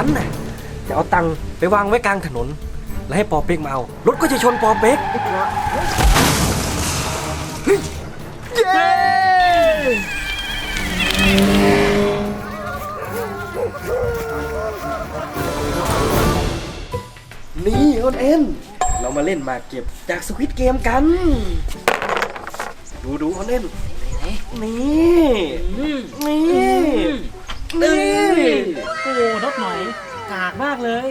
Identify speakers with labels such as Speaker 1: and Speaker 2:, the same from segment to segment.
Speaker 1: ฉันน่ะจะเอาตังค์ไปวางไว้กลางถนน แล้วให้ปอเป๊กมาเอา รถก็จะชนปอเป๊กเฮ้ยเย้นี่ออนเอ็นเรามาเล่นหมากเก็บจากสควิตเกมกัน ดูดูออนเอ็นนี่
Speaker 2: อืม
Speaker 1: นี่
Speaker 2: อืม
Speaker 1: นี่
Speaker 2: โอ้โหนกหน่อยกากมากเลย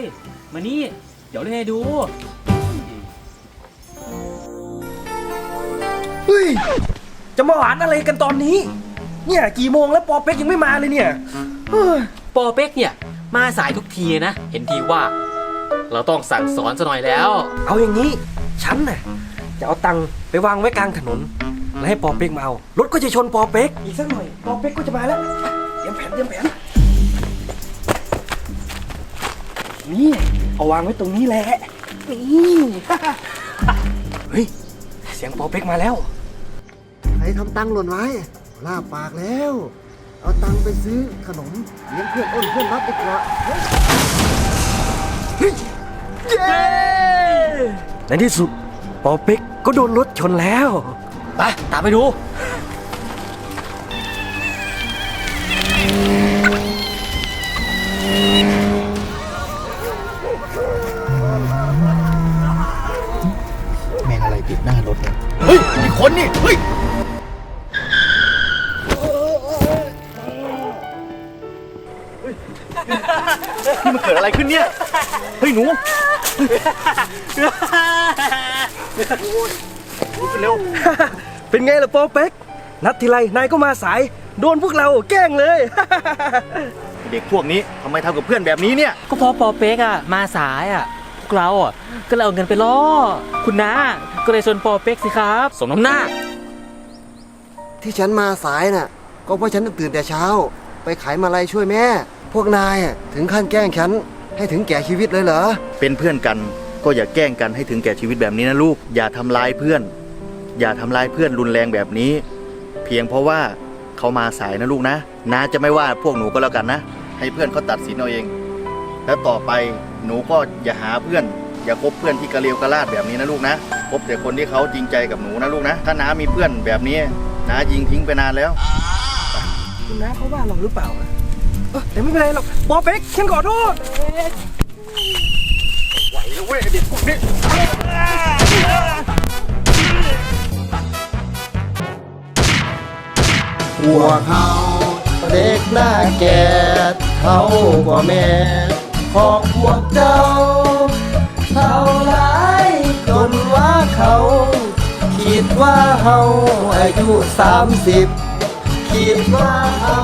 Speaker 2: มานี่ เดี๋ยวเล่นให้ดู
Speaker 1: เฮ้ย จะมาหวานอะไรกันตอนนี้ เนี่ยกี่โมงแล้วปอเป๊กยังไม่มาเลยเนี่ยเฮ้ย
Speaker 2: ปอเป๊กเนี่ย มาสายทุกทีนะ เห็นทีว่า เราต้องสั่งสอนซะหน่อยแล้ว
Speaker 1: เอาอย่างนี้ ฉันน่ะจะเอาตังค์ไปวางไว้กลางถนน แล้วให้ปอเป๊กมาเอา รถก็จะชนปอเป๊กอีกสักหน่อย ปอเป๊กก็จะมาแล้วเต รียมแผนเตรียมแผนนี่เอาวางไว้ตรงนี้แหละนี่เฮ้ยเสียงปอเป๊กมาแล้ว
Speaker 3: ใครทำตังค์หล่นไว้ลาบปากแล้ว เอาตังค์ไปซื้อขนมเลี้ยงเพื่อนอ้นเพื่อนรับดีกว่าเฮ้ย
Speaker 1: เย้ในที่สุดปอเป๊กก็โดนรถชนแล้ว
Speaker 2: ไปตามไปดู
Speaker 3: คนนี่ เฮ้ย นี่มันเกิดอะไรขึ้นเนี่ย เฮ้ย หนูเร็ว
Speaker 1: เป็นไงล่ะปอเป๊ก นัดทีไรนายก็มาสาย โดนพวกเราแกล้งเลย
Speaker 3: เด็กพวกนี้ทำไมทำกับเพื่อนแบบนี้เนี่ย
Speaker 2: ก็เพราะปอเป๊กอะมาสายอะ กเราอะก็เลยเอาเงินไปล่อ คุณน้าก็เลยชวนปอเป๊กสิครับ สมน้ำหน้า
Speaker 3: ที่ฉันมาสายน่ะ ก็เพราะฉันต้องตื่นแต่เช้า ไปขายมาลัยช่วยแม่ พวกนายอะถึงขั้นแกล้งฉัน ให้ถึงแก่ชีวิตเลยเหรอ
Speaker 4: เป็นเพื่อนกันก็อย่าแกล้งกันให้ถึงแก่ชีวิตแบบนี้นะลูก อย่าทำร้ายเพื่อน อย่าทำร้ายเพื่อนรุนแรงแบบนี้ เพียงเพราะว่าเขามาสายนะลูกนะน้าจะไม่ว่าพวกหนูก็แล้วกันนะ ให้เพื่อนเขาตัดสินเอาเอง แล้วต่อไปหนูก็อย่าหาเพื่อน อย่าคบเพื่อนที่กระเลวกระลาดแบบนี้นะลูกนะคบแต่คนที่เขาจริงใจกับหนูนะลูกนะ ถ้าน้ามีเพื่อนแบบนี้น้ายิงทิ้งไปนานแล้ว
Speaker 1: คุณน้าเขาว่าเราหรือเปล่าอะเออแต่ไม่เป็นไรหรอกปอเป๊กฉันขอโทษ
Speaker 3: พวกเขาเด็กหน้าแก่เขากว่าแม่ ของพวกเจ้าเท่าไรจนว่าเขา คิดว่าเฮาอายุสามสิบคิดว่าเฮา